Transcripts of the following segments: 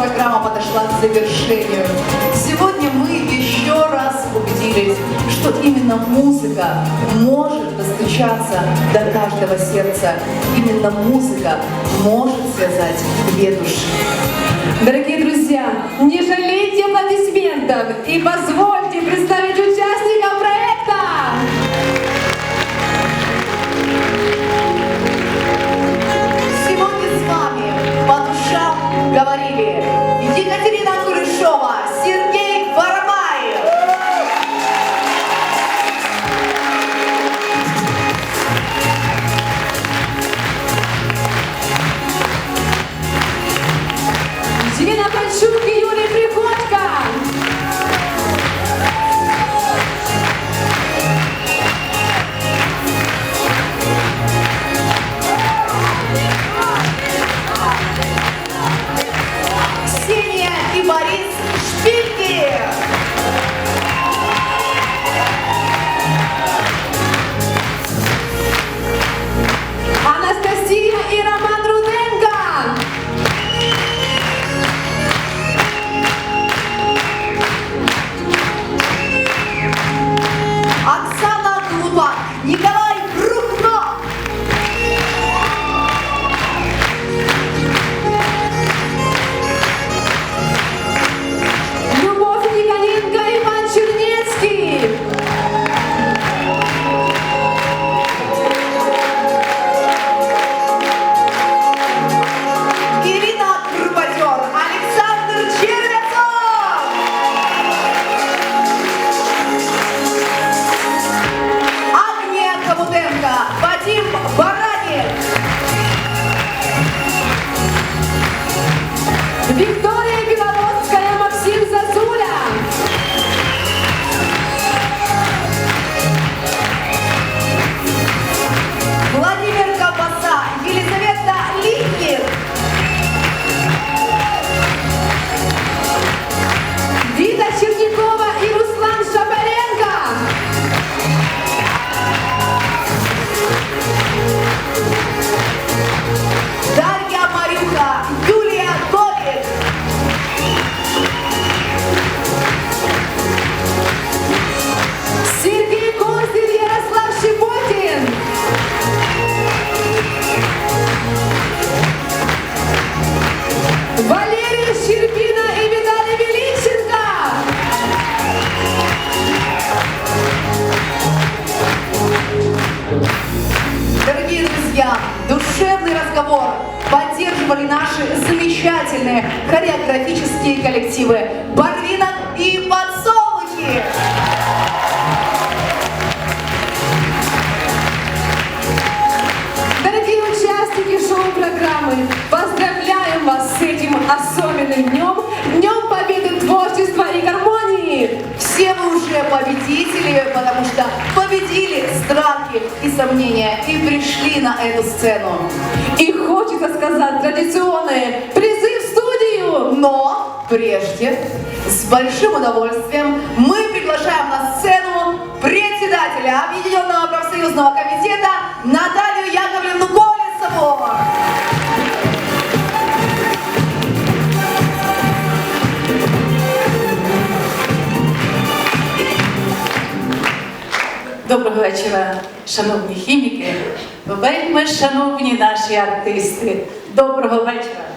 программа подошла к завершению. Сегодня мы еще раз убедились, что именно музыка может достучаться до каждого сердца. Именно музыка может связать две души. Дорогие друзья, не жалейте аплодисментов и позвольте представить Елена Панчук и Поддерживали наши замечательные хореографические коллективы «Барвинок» и «Подсолнухи». Дорогие участники шоу-программы, поздравляем вас с этим особенным днем, Днем Победы Творчества и Гармонии! Все вы уже победители, потому что победили страхи и сомнения и пришли на эту сцену. И хочется сказать традиционные призы в студию! Но прежде, с большим удовольствием, мы приглашаем на сцену председателя Объединенного профсоюзного комитета Наталью Яковлевну Колесову. Доброго вечора, шановні хіміки, вельми шановні наші артисти. Доброго вечора.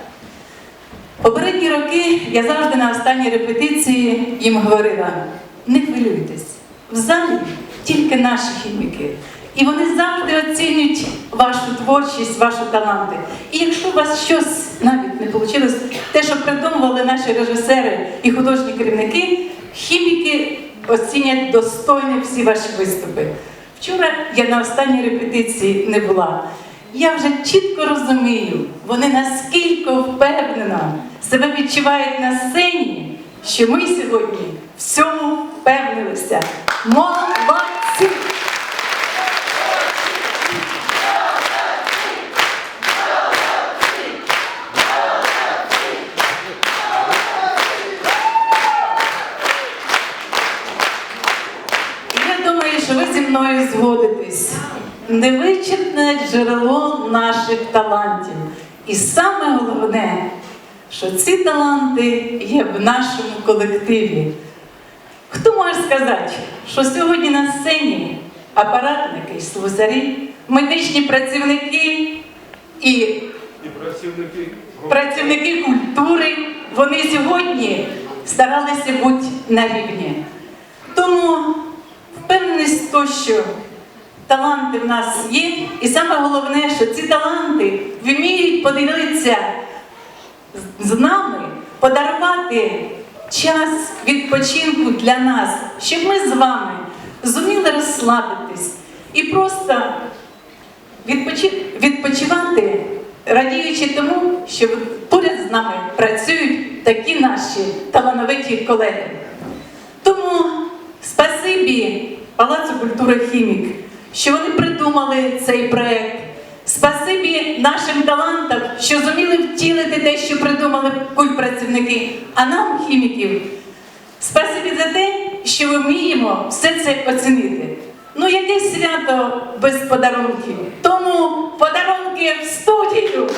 Попередні роки я завжди на останній репетиції їм говорила: не хвилюйтесь, в залі тільки наші хіміки. І вони завжди оцінюють вашу творчість, ваші таланти. І якщо у вас щось навіть не вийшло, те, що придумували наші режисери і художні керівники, хіміки оцінять достойно всі ваші виступи. Вчора я на останній репетиції не була. Я вже чітко розумію, вони наскільки впевнено себе відчувають на сцені, що ми сьогодні всьому впевнилися. Молодці! Що ви зі мною згодитесь. Невичерпне джерело наших талантів. І саме головне, що ці таланти є в нашому колективі. Хто може сказати, що сьогодні на сцені апаратники, слюсарі, медичні працівники і і працівники працівники культури, вони сьогодні старалися бути на рівні. Тому то, що таланти в нас є, і саме головне, що ці таланти вміють поділитися з- нами, подарувати час відпочинку для нас, щоб ми з вами зуміли розслабитись і просто відпочивати, радіючи тому, що поряд з нами працюють такі наші талановиті колеги. Тому спасибі Палацу культури Хімік, що вони придумали цей проект. Спасибі нашим талантам, що зуміли втілити те, що придумали культпрацівники, а нам, хіміків, спасибі за те, що ми вміємо все це оцінити. Ну, яке свято без подарунків? Тому подарунки в студію!